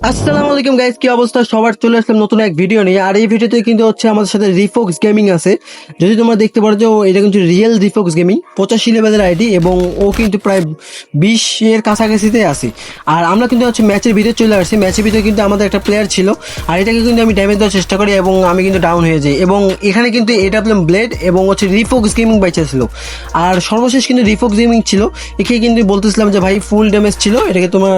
আসসালামু আলাইকুম গাইস কি অবস্থা? সবার চলে আসলাম নতুন এক ভিডিও নিয়ে। আর এই ভিডিওতে কিন্তু হচ্ছে আমাদের সাথে রিফোক্স গেমিং আছে। যদি তোমরা দেখতে পারো যে ও এটা কিন্তু রিয়েল রিফোক্স গেমিং পঁচাশি লেভেলের আইডি এবং ও কিন্তু প্রায় বিশ এর কাছাকাছিতে আছে। আর আমরা কিন্তু হচ্ছে ম্যাচের ভিতরে চলে আসছি। ম্যাচের ভিতরে কিন্তু আমাদের একটা প্লেয়ার ছিল, আর এটাকে কিন্তু আমি ড্যামেজ দেওয়ার চেষ্টা করি, এবং আমি কিন্তু ডাউন হয়ে যাই। এবং এখানে কিন্তু এটা পেলাম ব্লেড এবং হচ্ছে রিফোক্স গেমিং বাইচা ছিল। আর সর্বশেষ কিন্তু রিফোক্স গেমিং ছিল। একে কিন্তু বলতেছিলাম যে, ভাই ফুল ড্যামেজ ছিল। এটাকে তোমার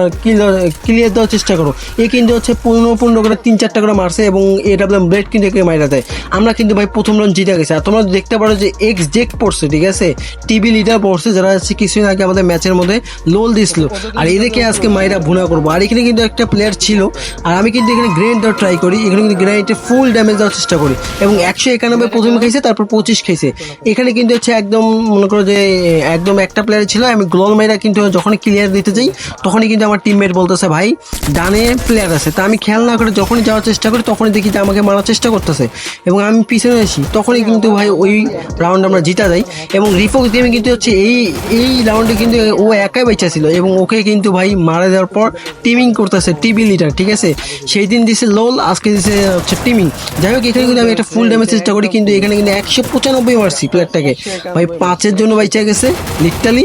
ক্লিয়ার দেওয়ার চেষ্টা করো। এ কিন্তু হচ্ছে পনেরো পনেরো করে তিন, চারটা করে মারছে এবং এ পেলাম ব্লেড কিন্তু একে মাইরা দেয়। আমরা কিন্তু ভাই প্রথম রাউন্ড জিতে গেছে। আর তোমরা দেখতে পারো যে এক্স জেক পড়ছে, ঠিক আছে? টিভি লিডার পড়ছে, যারা হচ্ছে কিছুদিন আগে আমাদের ম্যাচের মধ্যে লোল দিছিল। আর এদেরকে আজকে মাইরা ভুনা করব। আর এখানে কিন্তু একটা প্লেয়ার ছিল। আর আমি কিন্তু এখানে গ্রেনেড দেওয়ার ট্রাই করি। এখানে কিন্তু গ্রেনেডে ফুল ড্যামেজ দেওয়ার চেষ্টা করি। এবং একশো একানব্বই প্রথমে খেয়েছে, তারপর পঁচিশ খেয়েছে। এখানে কিন্তু হচ্ছে একদম, মনে করো যে, একদম একটা প্লেয়ার ছিল। আমি গ্লোল মাইরা কিন্তু যখনই ক্লিয়ার দিতে যাই, তখনই কিন্তু আমার টিমমেট বলতেছে, ভাই, ডানে প্লেয়ার আছে। তা আমি খেয়াল না করে যখনই যাওয়ার চেষ্টা করি, তখনই দেখি যে আমাকে মারার চেষ্টা করতেছে। এবং আমি পিছনে আসি তখনই কিন্তু ভাই ওই রাউন্ড আমরা জিতা যাই। এবং রিফোক্স গেমে কিন্তু হচ্ছে এই এই রাউন্ডে কিন্তু ও একাই বেঁচা ছিল। এবং ওকে কিন্তু ভাই মারা দেওয়ার পর টিমিং করতেছে টিবি লিডার ঠিক আছে? সেই দিন দিছে লোল আজকে দিছে হচ্ছে টিমিং যাই হোক, এখানে কিন্তু আমি একটা ফুল ড্যামেজ চেষ্টা করি, কিন্তু এখানে কিন্তু একশো পঁচানব্বই মারছি প্লেয়ারটাকে ভাই পাঁচের জন্য বাইচা গেছে লিটালি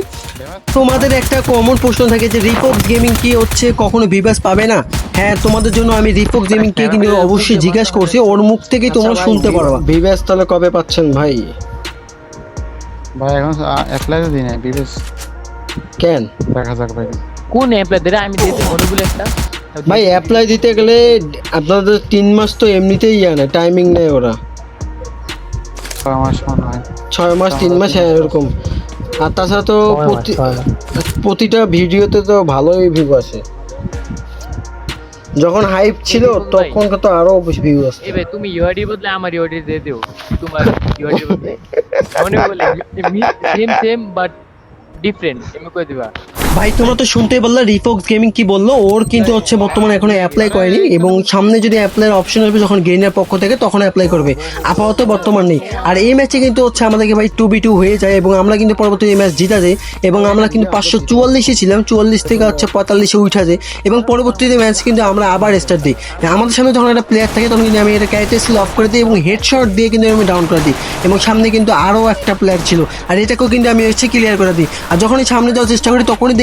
তোমাদের একটা কমন প্রশ্ন থাকে যে রিফোক্স গেমিং কি হচ্ছে? কখনো ভিভাস পাবে না? হ্যাঁ তোমাদের জন্য আমি রিফোক্স গেমিং কে কিন্তু অবশ্যই জিজ্ঞাসা করছি। ওর মুখ থেকেই তোমরা শুনতে পারো ভিভাস তাহলে কবে পাচ্ছেন ভাই? ভাই এখন অ্যাপ্লাই তো দিই নাই বিবেশ কেন? দেখা যাক ভাই। কোন অ্যাপ্লাই দিলে আমি দিয়েছি মনে একটা। ভাই অ্যাপ্লাই দিতে গেলে আপনাদের তিন মাস তো এমনিতেই জানে টাইমিং নেই ওরা। ছয় মাস মনে হয়। ছয় মাস তিন মাস হ্যাঁ এরকম। আর তাছাড়া তো। প্রতিটা ভিডিওতে তো ভালোই ভিউ আসে। যখন হাইপ ছিল তখন তো আরও ভিউ আসে এবে তুমি ইউআইডি বদলে আমার ইউআইডি দিয়ে দিও। তোমার ইউআইডি বদলে। মনে বলে সেম সেম বাট ডিফারেন্ট এমনি কই দিবা? ভাই, তোমরা তো শুনতেই পারলে রিফক্স গেমিং কি বলল? ওর কিন্তু হচ্ছে বর্তমানে এখনও অ্যাপ্লাই করেনি এবং সামনে যদি অ্যাপ্লাইয়ের অপশন আসবে যখন গেইনের পক্ষ থেকে, তখন অ্যাপ্লাই করবে। আপাতত বর্তমান নেই। আর এই ম্যাচে কিন্তু হচ্ছে আমাদেরকে ভাই টু বি টু হয়ে যায় এবং আমরা কিন্তু পরবর্তী এই ম্যাচ জিতা যাই এবং আমরা কিন্তু পাঁচশো চুয়াল্লিশে ছিলাম, চুয়াল্লিশ থেকে হচ্ছে পঁয়তাল্লিশে উঠা যায় এবং পরবর্তীতে ম্যাচ কিন্তু আমরা আবার স্টার্ট দিই। আমাদের সামনে যখন একটা প্লেয়ার থাকে, তখন কিন্তু আমি এটা ক্যারেক্টার স্কিল অফ করে দিই এবং হেডশট দিয়ে কিন্তু আমি ডাউন করে দিই এবং সামনে কিন্তু আরও একটা প্লেয়ার ছিল। আর এটাকেও কিন্তু আমি হচ্ছে ক্লিয়ার করে দিই। আর যখনই সামনে যাওয়ার চেষ্টা করি, তখনই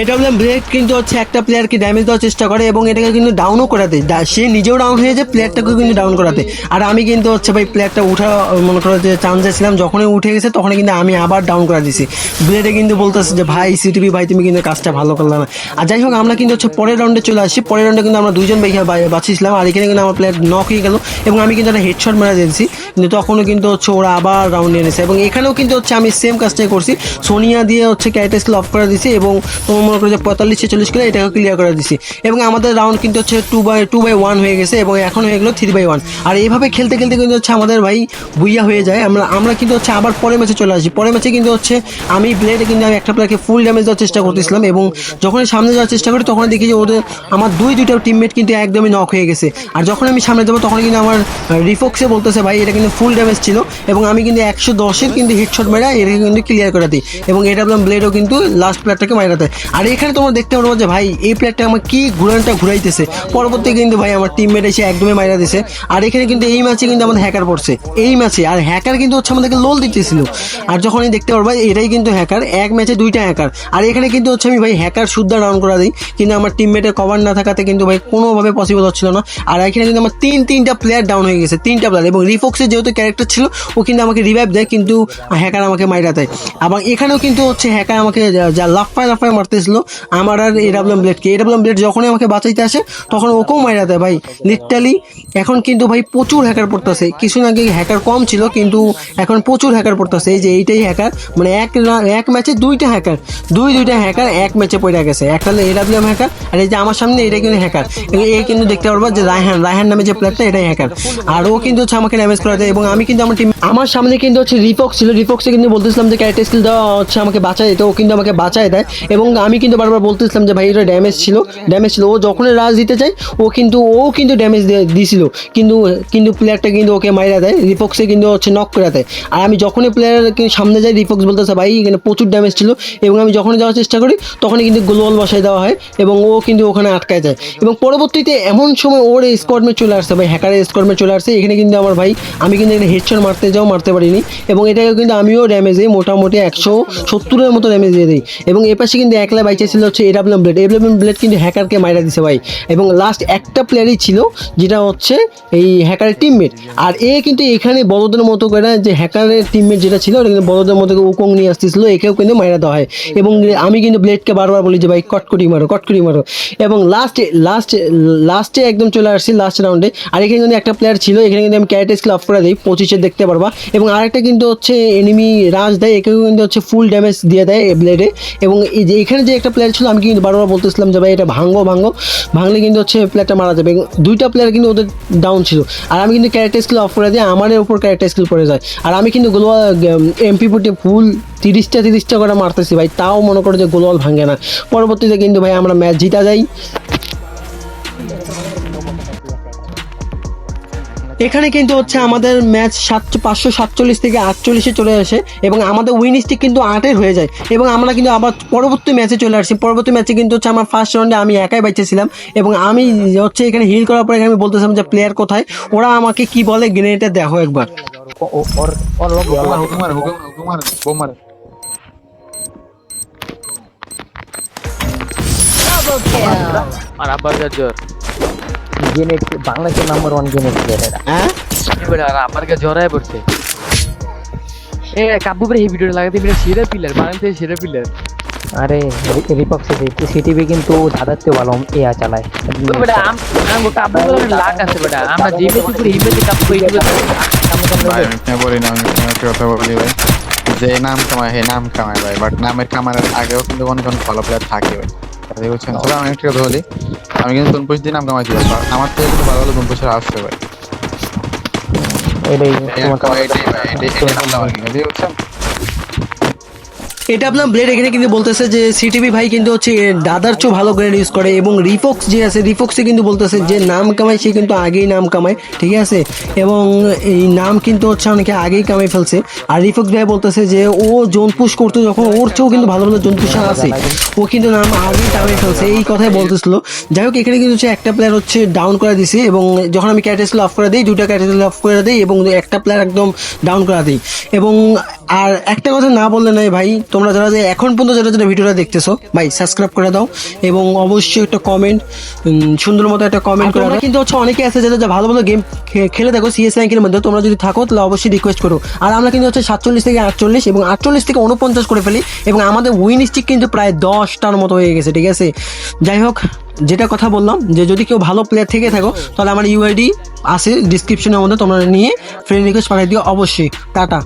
এটা বললাম ব্রেক কিন্তু হচ্ছে একটা প্লেয়ারকে ড্যামেজ দেওয়ার চেষ্টা করে এবং এটাকে কিন্তু ডাউনও করে দেয় সে নিজেও ডাউন হয়ে যায় প্লেয়ারটাকেও কিন্তু ডাউন করাতে। আর আমি কিন্তু হচ্ছে ভাই প্লেয়ারটা উঠা, মনে করো যে চান্সে ছিলাম যখনই উঠে গেছে তখনই কিন্তু আমি আবার ডাউন করা দিছি। ব্লেডে কিন্তু বলতেছে যে, ভাই সিটিভি ভাই, তুমি কিন্তু কাজটা ভালো করলে না। আর যাই হোক, আমরা কিন্তু হচ্ছে পরের রাউন্ডে চলে আসি। পরের রাউন্ডে কিন্তু আমরা দুইজন ভাই বাঁচিয়েছিলাম আর এখানে কিন্তু আমার প্লেয়ার নক হয়ে গেল এবং আমি কিন্তু একটা হেডশট মারা দিয়েছি। কিন্তু তখনও কিন্তু হচ্ছে ওরা আবার রাউন্ড নিয়েছে এবং এখানেও কিন্তু হচ্ছে আমি সেম কাজটাই করছি। সোনিয়া দিয়ে হচ্ছে ক্যারেক্টার অফ করে দিয়েছি এবং তোমার মনে করো যে পঁয়তাল্লিশ ছেচল্লিশ কিলো এটাকে ক্লিয়ার করে দিছি। এবং আমাদের রাউন্ড কিন্তু হচ্ছে two by two by one হয়ে গেছে এবং এখন হয়ে গেলো থ্রি বাই ওয়ান আর এইভাবে খেলতে খেলতে কিন্তু হচ্ছে আমাদের ভাই বুইয়া হয়ে যায়। আমরা আমরা কিন্তু হচ্ছে আবার পরের ম্যাচে চলে আসি। পরের ম্যাচে কিন্তু হচ্ছে আমি ব্লেডে কিন্তু আমি একটা প্লেয়ারকে ফুল ড্যামেজ দেওয়ার চেষ্টা করতেছিলাম এবং যখনই সামনে যাওয়ার চেষ্টা করি তখন দেখি যে ওদের, আমার দুই, দুইটা টিমমেট কিন্তু একদমই নক হয়ে গেছে। আর যখন আমি সামনে যাব তখন কিন্তু আমার রিফোক্সে বলতেছে, ভাই, এটা কিন্তু ফুল ড্যামেজ ছিল। এবং আমি কিন্তু একশো দশের কিন্তু হিটশট মেরা এটাকে কিন্তু ক্লিয়ার করে দিই। এবং এটা বললাম ব্লেডও কিন্তু লাস্ট প্লেয়ারটাকে মারা দেয় আর এখানে তোমরা দেখতে পারব যে ভাই, এই প্লেয়ারটা আমার কি ঘুরানটা ঘুরাইতেছে। পরবর্তী কিন্তু ভাই, আমার টিমমেট এসে একদমই মাইরা দিছে। আর এখানে কিন্তু এই ম্যাচে কিন্তু আমাদের হ্যাকার পড়ছে। এই ম্যাচে আর হ্যাকার কিন্তু হচ্ছে আমাদেরকে লোল দিতেছিল। আর যখনই দেখতে পারব এটাই কিন্তু হ্যাকার এক ম্যাচে দুইটা হ্যাকার আর এখানে কিন্তু হচ্ছে আমি ভাই হ্যাকার শুদ্ধা ডাউন করা দিই। কিন্তু আমার টিমমেটের কভার না থাকাতে কিন্তু ভাই, কোনোভাবে পসিবল হচ্ছিল না। আর এখানে কিন্তু আমার তিন, তিনটা প্লেয়ার ডাউন হয়ে গেছে, তিনটা প্লেয়ার এবং রিফোক্সের যেহেতু ক্যারেক্টার ছিল, ও কিন্তু আমাকে রিভাইভ দেয়, কিন্তু হ্যাকার আমাকে মাইরা দেয়। এবং এখানেও কিন্তু হচ্ছে হ্যাকার আমাকে যা- যা লাফায় লাফায় মারতেছিল আমার আর এডাব্লিউএম ব্লেডকে এডাব্লিউএম ব্লেড যখনই আমাকে বাঁচাইতে আসে, তখন ওকেও মাইরা দেয় ভাই। লিটারালি এখন কিন্তু ভাই প্রচুর হ্যাকার পড়তেছে। কিছুদিন আগে হ্যাকার কম ছিল, কিন্তু এখন প্রচুর হ্যাকার পড়তেছে। এই যে এইটাই হ্যাকার মানে এক এক ম্যাচে দুইটা হ্যাকার দুই, দুইটা হ্যাকার এক ম্যাচে পড়ে গেছে। একটা হলো এডাব্লিউএম হ্যাকার আর এই যে আমার সামনে এটা কিন্তু হ্যাকার এই কিন্তু দেখতে পারব যে রায়হান রায়হান নামে যে প্লেয়ারটা এটাই হ্যাকার আর ও কিন্তু হচ্ছে আমাকে ড্যামেজ করা দেয়, এবং আমি কিন্তু আমার টিম আমার সামনে কিন্তু হচ্ছে রিফক্স ছিল। রিফক্সে কিন্তু বলতেছিলাম যে ক্যারেক্টার স্কিল দেওয়া হচ্ছে, আমাকে বাঁচায়। তো ও কিন্তু আমাকে বাঁচায় দেয়। এবং আমি কিন্তু বারবার বলতেছিলাম যে ভাই, এটা ড্যামেজ ছিল। ড্যামেজ ছিল। ও যখনই রাজ দিতে চায়, ও কিন্তু ও কিন্তু ড্যামেজ দিয়েছিল কিন্তু কিন্তু প্লেয়ারটা কিন্তু ওকে মাইরা দেয়। রিপক্সে কিন্তু হচ্ছে নক করে দেয়। আর আমি যখনই প্লেয়ার সামনে যাই রিপক্স বলতেছে, ভাই, এখানে প্রচুর ড্যামেজ ছিল। এবং আমি যখনই যাওয়ার চেষ্টা করি, তখনই কিন্তু গ্লোয়াল বসাই দেওয়া হয় এবং ও কিন্তু ওখানে আটকায় যায়। এবং পরবর্তীতে এমন সময় ওর স্কোয়াডমেট চলে আসছে। ভাই হ্যাকারের স্কোয়াডমেট চলে আসছে। এখানে কিন্তু আমার ভাই, আমি কিন্তু এখানে হেডশট মারতে যাও, মারতে পারিনি। এবং এটাকে কিন্তু আমিও ড্যামেজ দিই মোটামুটি একশো সত্তরের মতো ড্যামেজ দিয়ে দিই। এবং এ পাশে কিন্তু একলা বাইচে ছিল হচ্ছে এডাব্লিউএম ব্লেড এডাব্লিউএম ব্লেড কিন্তু হ্যাকারকে মাইরা দিছে ভাই। এবং লাস্ট একটা প্লেয়ারই ছিল, যেটা হচ্ছে এই হ্যাকারের টিমমেট আর এ কিন্তু এখানে বড়দের মতো করে যে হ্যাকারের টিমমেট যেটা ছিল, ওটা কিন্তু বড়দের মতো উকং নিয়ে আসতেছিল, একেও কিন্তু মাইরা দেওয়া হয়। এবং আমি কিন্তু ব্লেডকে বারবার বলি যে, ভাই কটকটি মারো কটকটি মারো। এবং লাস্টে লাস্ট লাস্টে একদম চলে আসছি লাস্ট রাউন্ডে আর এখানে কিন্তু একটা প্লেয়ার ছিল, এখানে কিন্তু আমি ক্যারেট স্কিল অফ করে দিই, পঁচিশে দেখতে পারবা। এবং আরেকটা কিন্তু হচ্ছে এনিমি রাজ দেয়, একেও কিন্তু হচ্ছে ফুল ড্যামেজ দিয়ে দেয় ব্লেডে এবং যে এখানে যে একটা প্লেয়ার ছিল, আমি কিন্তু বারবার বলতেছিলাম যে ভাই এটা ভাঙ্গো ভাঙ্গো ভাঙলে কিন্তু হচ্ছে প্লেয়ারটা মারা যাবে। দুইটা প্লেয়ার কিন্তু ওদের ডাউন ছিল। আর আমি কিন্তু ক্যারেক্টার স্কিল অফ করে দিয়ে আমার উপর ক্যারেক্টার স্কিল পড়ে যায়। আর আমি কিন্তু গ্লোয়াল এমপি পুটে ফুল তিরিশটা তিরিশটা করে মারতেছি ভাই। তাও মনে করো যে গোলওয়াল ভাঙে না। পরবর্তীতে কিন্তু ভাই আমরা ম্যাচ জিতা যাই। এখানে কিন্তু হচ্ছে আমাদের ম্যাচ সাতশো পাঁচশো সাতচল্লিশ থেকে আটচল্লিশে চলে আসে এবং আমাদের উইন স্টিক কিন্তু আটের হয়ে যায়। এবং আমরা কিন্তু আবার পরবর্তী ম্যাচে চলে আসছি। পরবর্তী ম্যাচে কিন্তু হচ্ছে আমার ফার্স্ট রাউন্ডে আমি একাই বেঁচেছিলাম এবং আমি হচ্ছে এখানে হিল করার পরে আমি বলতেছিলাম যে প্লেয়ার কোথায়? ওরা আমাকে কি বলে? গ্রেনেডটা দেখো একবার। আর আবার যা গেনেট বাংলাদেশের নাম্বার ওয়ান গেনেট প্লেয়ার হ্যাঁ? আমার কাছে জ্বরায় পড়ছে। এ কাব্বু ভাই এই ভিডিওটা লাগাতে এটা সেরা পিলার বাংলাদেশের সেরা পিলার আরে রিপক্সে সিটিভি কিন্তু দাদার চেয়ে ভালো এয়া চালায়। আমরা যে বলি কথা ভাই। যে নাম কামায় হে নাম কামায় ভাই। বাট নামের কামানোর আগেও কিন্তু অনেক অনেক ভালো প্লেয়ার থাকে ভাই। বুঝছেন আমি একটা কথা বলি। আমি কিন্তু তনপুষ দিয়ে নাম কামাইছি। আমার থেকে কিন্তু ভালো ভালো তনপুষের আসছে ভাই এটাই এটাই এটাই নাম কামাই বুঝছেন এটা আপনার ব্লেড এখানে কিন্তু বলতেছে যে সিটিভি ভাই কিন্তু হচ্ছে দাদার চেয়েও ভালো গ্রেড ইউজ করে এবং রিফক্স যে আছে রিফক্সে কিন্তু বলতেছে যে নাম কামায়, সে কিন্তু আগেই নাম কামায়, ঠিক আছে? এবং এই নাম কিন্তু হচ্ছে অনেকে আগেই কামাই ফেলছে। আর রিফক্স ভাই বলতেছে যে ও জোন পুশ করতে যখন ওর চেয়েও কিন্তু ভালো ভালো জোন পুষা আছে। ও কিন্তু নাম আগেই কামাই ফেলছে, এই কথাই বলতেছিল। যাই হোক, এখানে কিন্তু হচ্ছে একটা প্লেয়ার হচ্ছে ডাউন করে দিছে এবং যখন আমি ক্যাটেসল অফ করে দিই দুটা ক্যাটেসল অফ করে দিই এবং একটা প্লেয়ার একদম ডাউন করে দিই। এবং আর একটা কথা না বললে নাই ভাই তোমরা যারা যে এখন পর্যন্ত যারা যারা ভিডিওটা দেখতেছো ভাই সাবস্ক্রাইব করে দাও এবং অবশ্যই একটা কমেন্ট সুন্দর মতো একটা কমেন্ট করে দাও। কিন্তু হচ্ছে অনেকে আছে যারা যা ভালো ভালো গেম খেলে থাকো সিএস র্যাঙ্কের মধ্যে। তোমরা যদি থাকো তাহলে অবশ্যই রিকোয়েস্ট করো। আর আমরা কিন্তু হচ্ছে সাতচল্লিশ থেকে আটচল্লিশ এবং আটচল্লিশ থেকে উনপঞ্চাশ করে ফেলি এবং আমাদের উইন স্টিক কিন্তু প্রায় দশটার মতো হয়ে গেছে ঠিক আছে? যাই হোক যেটা কথা বললাম যে যদি কেউ ভালো প্লেয়ার থেকে থাকো তাহলে আমার ইউআইডি আছে ডিসক্রিপশনের মধ্যে তোমরা নিয়ে ফ্রেন্ড রিকোয়েস্ট পাঠিয়ে দিও অবশ্যই। টাটা।